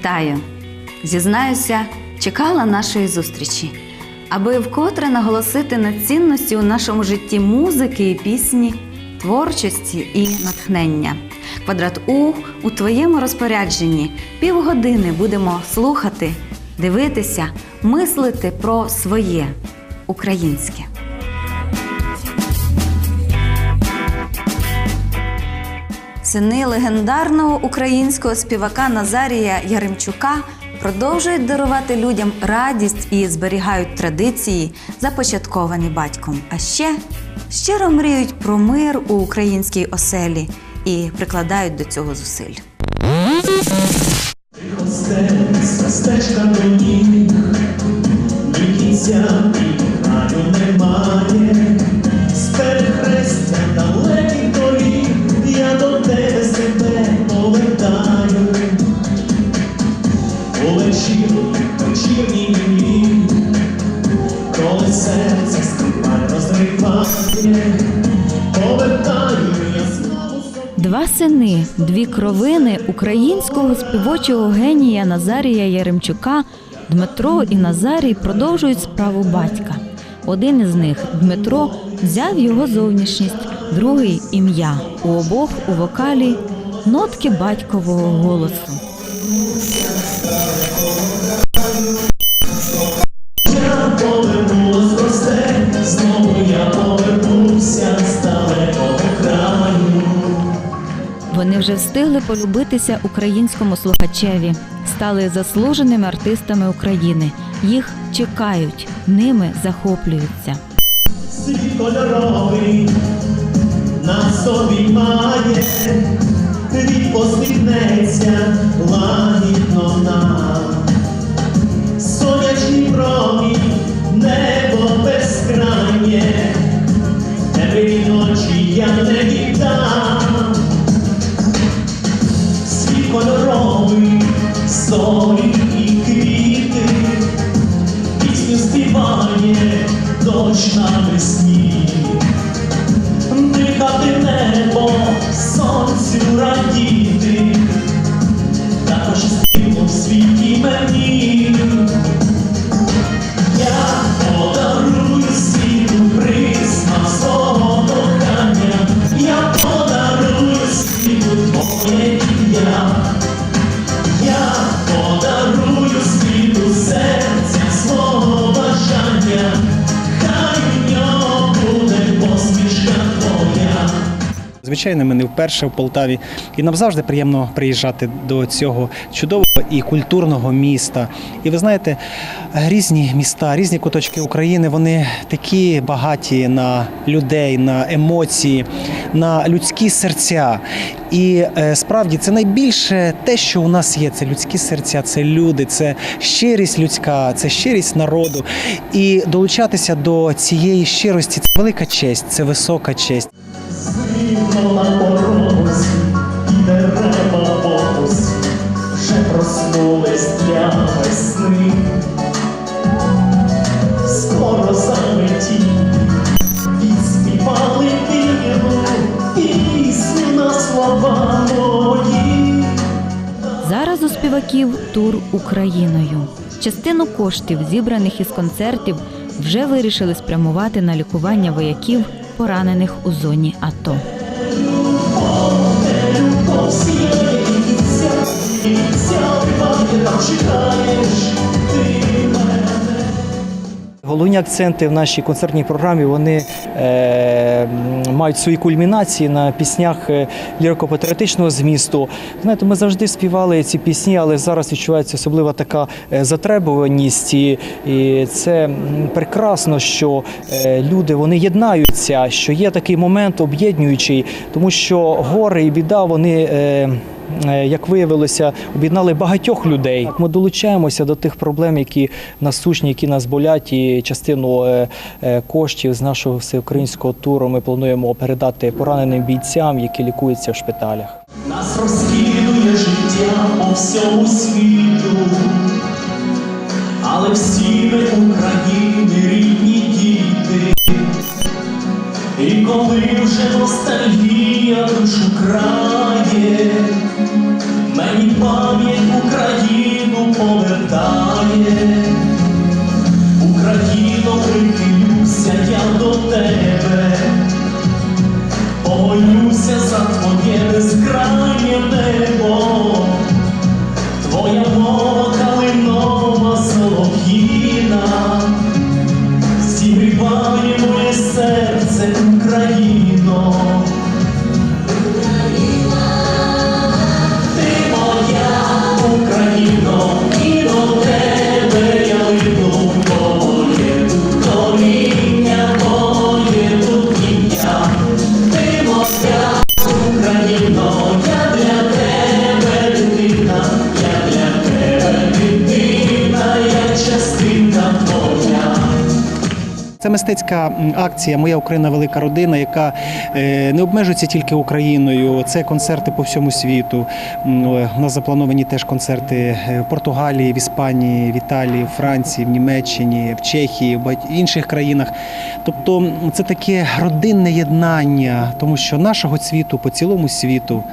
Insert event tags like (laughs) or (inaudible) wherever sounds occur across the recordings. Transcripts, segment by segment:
Вітаю! Зізнаюся, чекала нашої зустрічі, аби вкотре наголосити на цінності у нашому житті музики і пісні, творчості і натхнення. Квадрат У у твоєму розпорядженні півгодини будемо слухати, дивитися, мислити про своє українське. Сини легендарного українського співака Назарія Яремчука продовжують дарувати людям радість і зберігають традиції, започатковані батьком. А ще щиро мріють про мир у українській оселі і прикладають до цього зусиль. Коли серце скрипаль розриває. Два сини, дві кровини українського співочого генія Назарія Яремчука Дмитро і Назарій продовжують справу батька. Один із них, Дмитро, взяв його зовнішність, другий ім'я. У обох у вокалі нотки батькового голосу. Вже встигли полюбитися українському слухачеві, стали заслуженими артистами України. Їх чекають, ними захоплюються. Світ кольоровий на собі має, він посміхнеться лагідно нам. Сонячний промінь, небо безкрає, темряві ночі я не віддам. Кольоровий, зорі і квіти, пісню співає дощ навесні, дихати Звичайно, ми не вперше в Полтаві, і нам завжди приємно приїжджати до цього чудового і культурного міста. І ви знаєте, різні міста, різні куточки України, вони такі багаті на людей, на емоції, на людські серця. І е, справді це найбільше те, що у нас є. Це людські серця, це люди, це щирість людська, це щирість народу. І долучатися до цієї щирості це велика честь, це висока честь. Світло на порозі, і дерева покус, вже проснулись для весни. Скоро заметі, відспівали віру, пісню на слова мої. Зараз у співаків тур Україною. Частину коштів, зібраних із концертів, вже вирішили спрямувати на лікування вояків, поранених у зоні АТО. Повсіє Головні акценти в нашій концертній програмі вони е, мають свої кульмінації на піснях е, лірико-патріотичного змісту. Знаєте, ми завжди співали ці пісні, але зараз відчувається особлива така е, затребуваність. І, і це прекрасно, що е, люди вони єднаються, що є такий момент об'єднуючий, тому що горе і біда вони. Е, як виявилося, об'єднали багатьох людей. Ми долучаємося до тих проблем, які насущні, які нас болять, і частину е, е, коштів з нашого всеукраїнського туру ми плануємо передати пораненим бійцям, які лікуються в шпиталях. Нас розкидує життя по всьому світу, але всі ми України рідні діти. І коли вже ностальгія душу крає, Мистецька акція Моя Україна велика родина, яка е, не обмежується тільки Україною. Це концерти по всьому світу. У нас заплановані теж концерти е, в Португалії, в Іспанії, в Італії, в Франції, в Німеччині, в Чехії, в інших країнах. Тобто це таке родинне єднання, тому що нашого цвіту по цілому світу.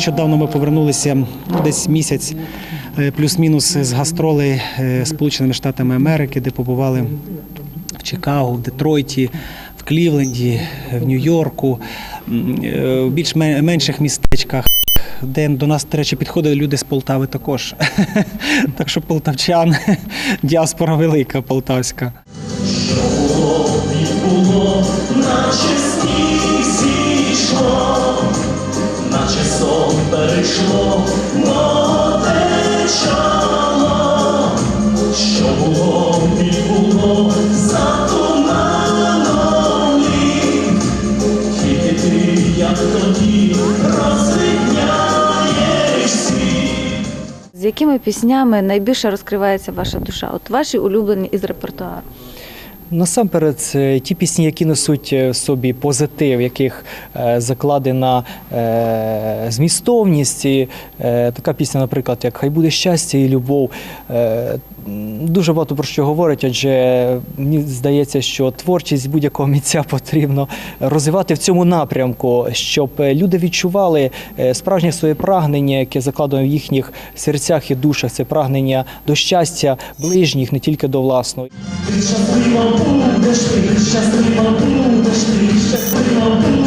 Нещодавно ми повернулися ну, десь місяць е, плюс-мінус з гастролей е, Сполученими Штатами Америки, де побували в Чикаго, в Детройті, в Клівленді, в Нью-Йорку, е, в більш менших містечках. Де до нас, до речі, підходили люди з Полтави також. (laughs) Так що полтавчан, (laughs) діаспора велика полтавська. Було було, наче якими піснями найбільше розкривається ваша душа? От ваші улюблені із репертуару. Насамперед, ті пісні, які несуть е, в собі позитив, в яких е, закладена е, змістовність. Е, така пісня, наприклад, як Хай буде щастя і любов. Дуже багато про що говорить, адже мені здається, що творчість будь-якого митця потрібно розвивати в цьому напрямку, щоб люди відчували е, справжнє своє прагнення, яке закладено в їхніх серцях і душах. Це прагнення до щастя ближніх, не тільки до власного. Ти щаслива будеш, ти щаслива будеш, ти щаслива будеш,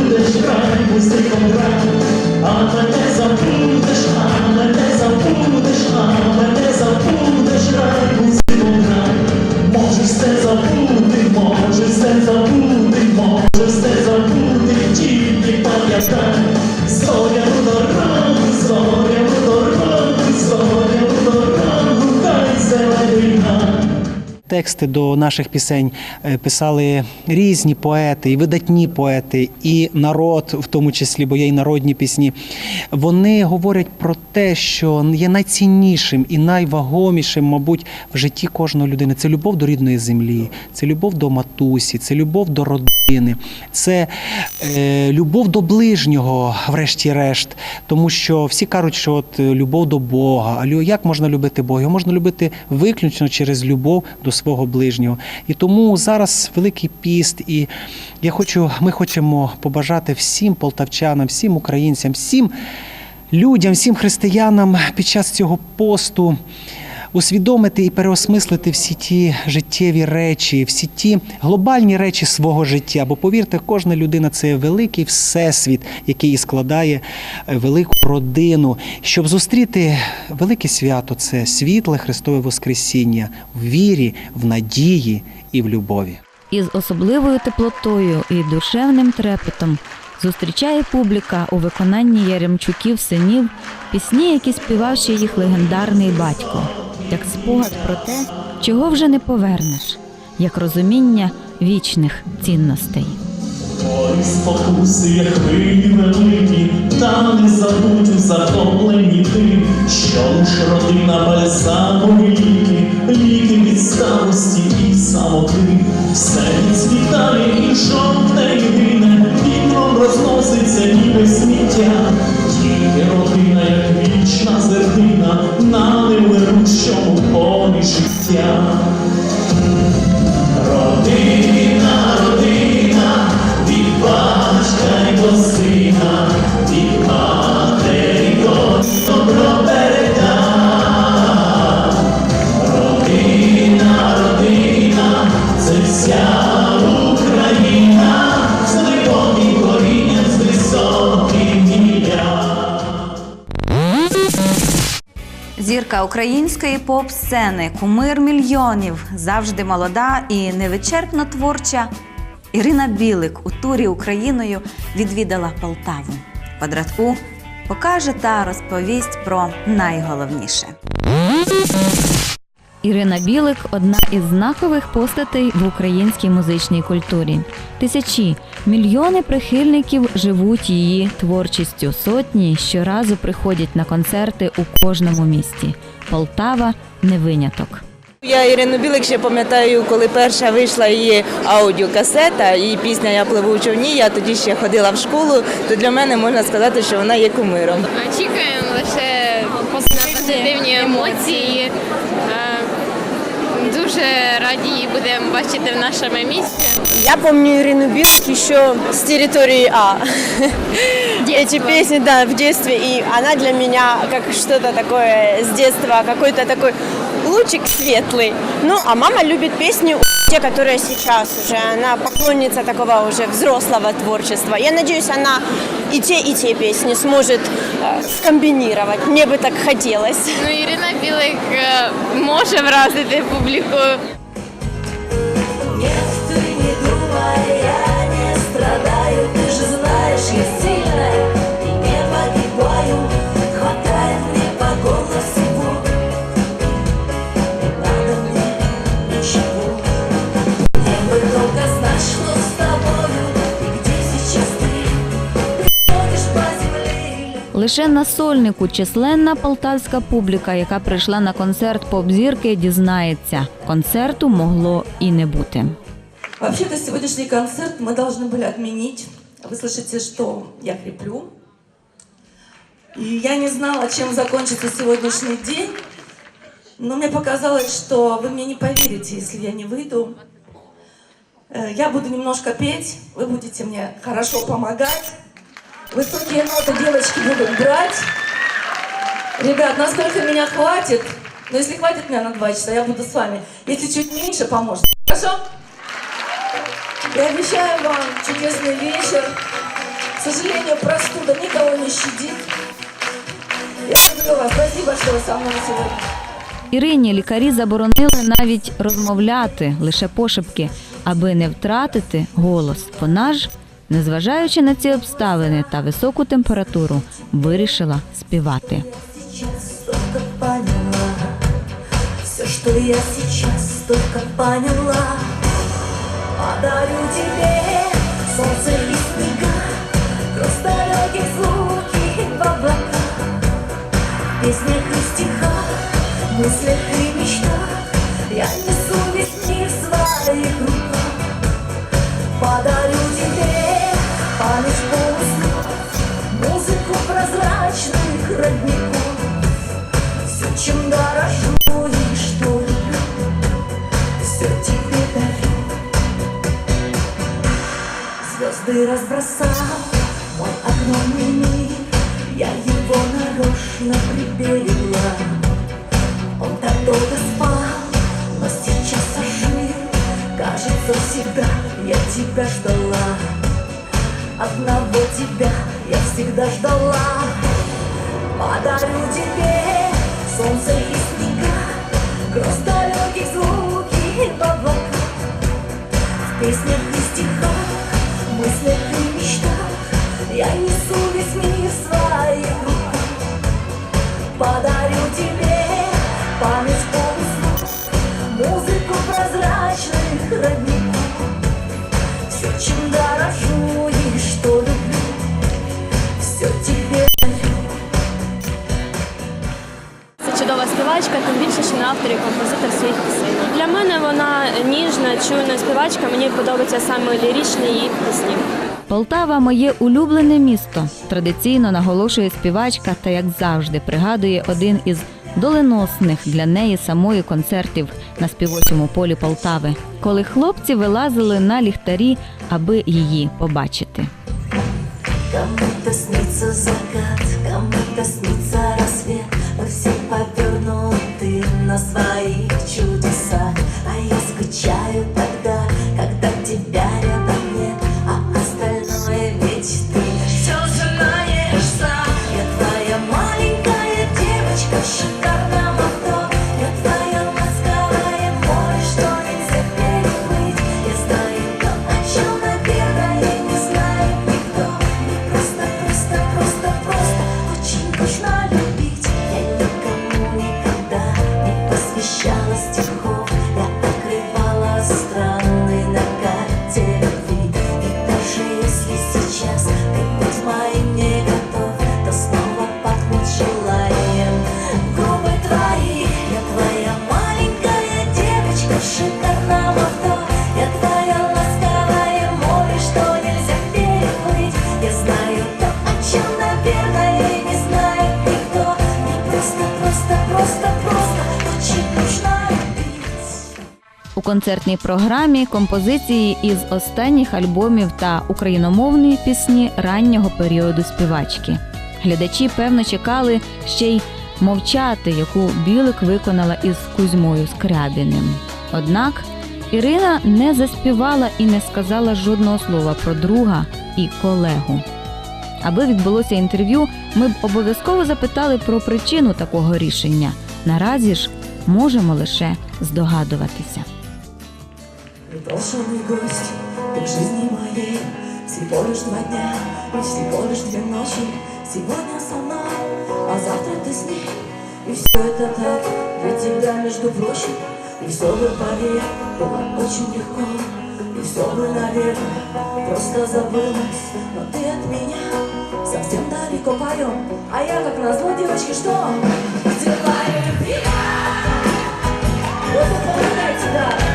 Тексти до наших пісень е, писали різні поети, і видатні поети, і народ, в тому числі, бо є й народні пісні. Вони говорять про те, що є найціннішим і найвагомішим, мабуть, в житті кожної людини. Це любов до рідної землі, це любов до матусі, це любов до родини, це е, любов до ближнього, врешті-решт. Тому що всі кажуть, що от е, любов до Бога. А як можна любити Бога? Його можна любити виключно через любов до свого ближнього. І тому зараз Великий піст, і я хочу, ми хочемо побажати всім полтавчанам, всім українцям, всім людям, всім християнам під час цього посту. Усвідомити і переосмислити всі ті життєві речі, всі ті глобальні речі свого життя. Бо повірте, кожна людина це великий всесвіт, який складає е, велику родину. Щоб зустріти велике свято, це світле Христове Воскресіння в вірі, в надії і в любові. Із особливою теплотою і душевним трепетом зустрічає публіка у виконанні Яремчуків синів пісні, які співав ще їх легендарний батько, як спогад про те, чого вже не повернеш, як розуміння вічних цінностей. Ой, спокуси, хвилі великі, та не забудь у захопленні ти, що лиш родина бальзамові ліки, ліки від старості і самоти, все відцвітає і жовте і гине, вітром розноситься ніби сміття, тільки родина, як вічна зернина, на життя. Родина, Української поп-сцени, кумир мільйонів, завжди молода і невичерпно творча. Ірина Білик у турі Україною відвідала Полтаву. Квадратку покаже та розповість про найголовніше. Ірина Білик одна із знакових постатей в українській музичній культурі. Тисячі, мільйони прихильників живуть її творчістю. Сотні щоразу приходять на концерти у кожному місті. Полтава не виняток. Я Ірину Білик ще пам'ятаю, коли перша вийшла її аудіокасета, її пісня Я пливу у човні. Я тоді ще ходила в школу. То для мене можна сказати, що вона є кумиром. Очікуємо лише позитивні емоції. Дуже раді її будемо бачити в нашому місті. Я помню Ірину Билок еще с территории А. Эти песни, да, в детстве. И она для меня как что-то такое с детства, какой-то такой лучик светлый. Ну, а мама любит песни те, которые сейчас уже. Она поклонница такого уже взрослого творчества. Я надеюсь, она и те, и те песни сможет э, скомбинировать. Мне бы так хотелось. Ну, Ірина Білик е, може вразити публіку. Нет, ты не думай, я не страдаю Ты же знаешь, я сильная Лише на сольнику численна полтавська публіка, яка прийшла на концерт поп-зірки, дізнається, концерту могло і не бути. Вообще-то сегодняшний концерт мы должны были отменить. Вы слышите, что я хриплю. И я не знала, чем закончится сегодняшний день. Но мне показалось, что вы мне не поверите, если я не выйду. Э, Я буду немножко петь, вы будете мне хорошо помогать. Высокие ноты девочки будут брать. Ребят, насколько меня хватит? Но если хватит меня на два часа, я буду с вами. Если чуть меньше, поможет. Хорошо? Я обещаю вам чудесный вечер. К сожалению, простуда никого не щадит. Я люблю вас. Спасибо, что вы со мной сегодня. Ірині лікарі заборонили навіть розмовляти лише пошепки, аби не втратити голос. Вона ж, незважаючи на ці обставини та високу температуру, вирішила співати. Все, что я сейчас Я несу весь мир в своих руках. Подарю чем дорожу и что Все тебе дарю Звезды разбросал мой огромный мир. Я его нарочно приберегла. Он так долго спал, но сейчас ожил. Кажется, всегда я тебя ждала. Одного тебя я всегда ждала. Подарю тебе солнце и снега Груз далеких звуки и облаках В песнях автор і композитор своїх пісень. Для мене вона ніжна, чуйна співачка. Мені подобаються саме ліричні її пісні. Полтава моє улюблене місто. Традиційно наголошує співачка та, як завжди, пригадує один із доленосних для неї самої концертів на співочому полі Полтави, коли хлопці вилазили на ліхтарі, аби її побачити. Кому-то снится закат, кому-то снится рассвет Мы все повернуты на своих чудесах. А я скучаю тогда, У концертній програмі композиції із останніх альбомів та україномовної пісні раннього періоду співачки. Глядачі певно чекали ще й мовчати, яку Білик виконала із Кузьмою Скрябіним. Однак Ірина не заспівала і не сказала жодного слова про друга і колегу. Аби відбулося інтерв'ю, ми б обов'язково запитали про причину такого рішення. Наразі ж можемо лише здогадуватися. Непрошенный гость, ты в жизни моей. Всего лишь два дня и всего лишь две ночи. Сегодня со мной, а завтра ты с ней. И все это так для тебя, между прочим. И все бы, поверь, было очень легко. И все бы, наверное, просто забылось. Но ты от меня совсем далеко поем А я, как назло, девочки, что? Взяла и любила Вот запоминайте, да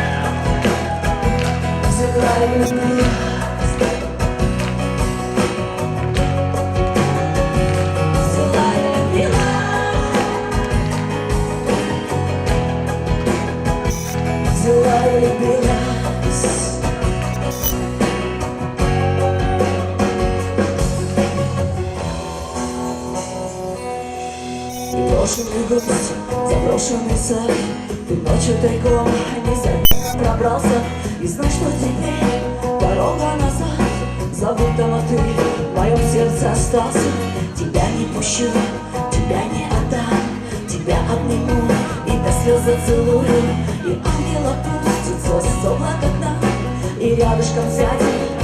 Брошенный гость, заброшенный сад Ты ночью тайком незаметно пробрался И знаешь, что теперь дорога назад Забудь но ты. В моем сердце остался. Тебя не пущу, тебя не отдам. Тебя обниму и до слез зацелую. И ангела пустится с облака к нам И рядышком сядет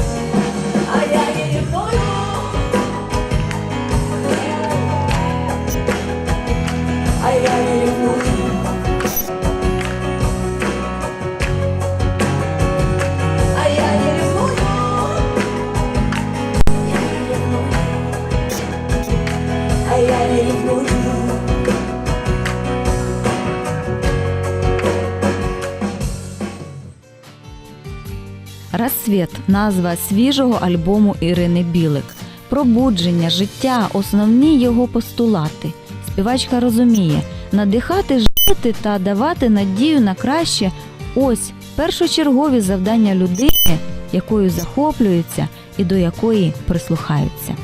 Рассвіт назва свіжого альбому Ірини Білик. Пробудження, життя основні його постулати. Співачка розуміє, надихати жити та давати надію на краще ось першочергові завдання людини, якою захоплюються і до якої прислухаються.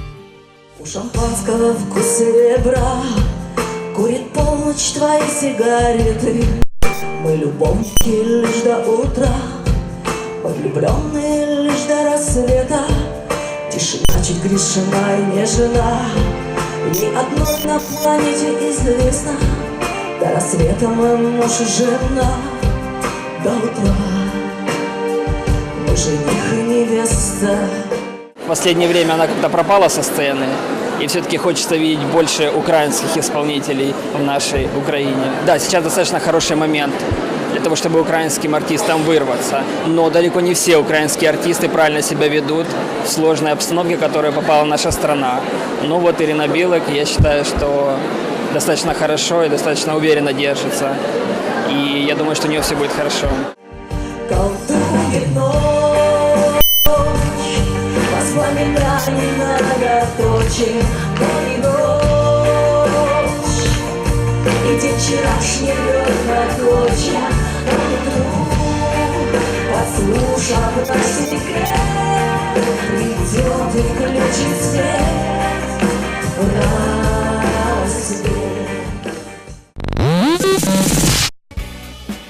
У шампанского вкус серебра Курит полночь твои сигареты Мы любовники лишь до утра Мы влюбленные лишь до рассвета. Тишина чуть грешена и нежена Ни одной на планете известно До рассвета мы муж и жена. До утра. Мы жених и невеста. В последнее время она как-то пропала со сцены, и все-таки хочется видеть больше украинских исполнителей в нашей Украине. Да, сейчас достаточно хороший момент для того, чтобы украинским артистам вырваться, но далеко не все украинские артисты правильно себя ведут в сложной обстановке, в которую попала наша страна. Ну вот Ирина Билык, я считаю, что достаточно хорошо и достаточно уверенно держится. И я думаю, что у нее все будет хорошо. Вчерашние рвет клочья Наш секрет Придет и включит свет рассвет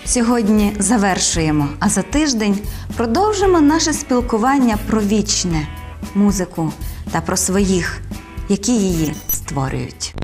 Сьогодні завершуємо, а за тиждень продовжимо наше спілкування про вічне музику та про своїх, які її створюють.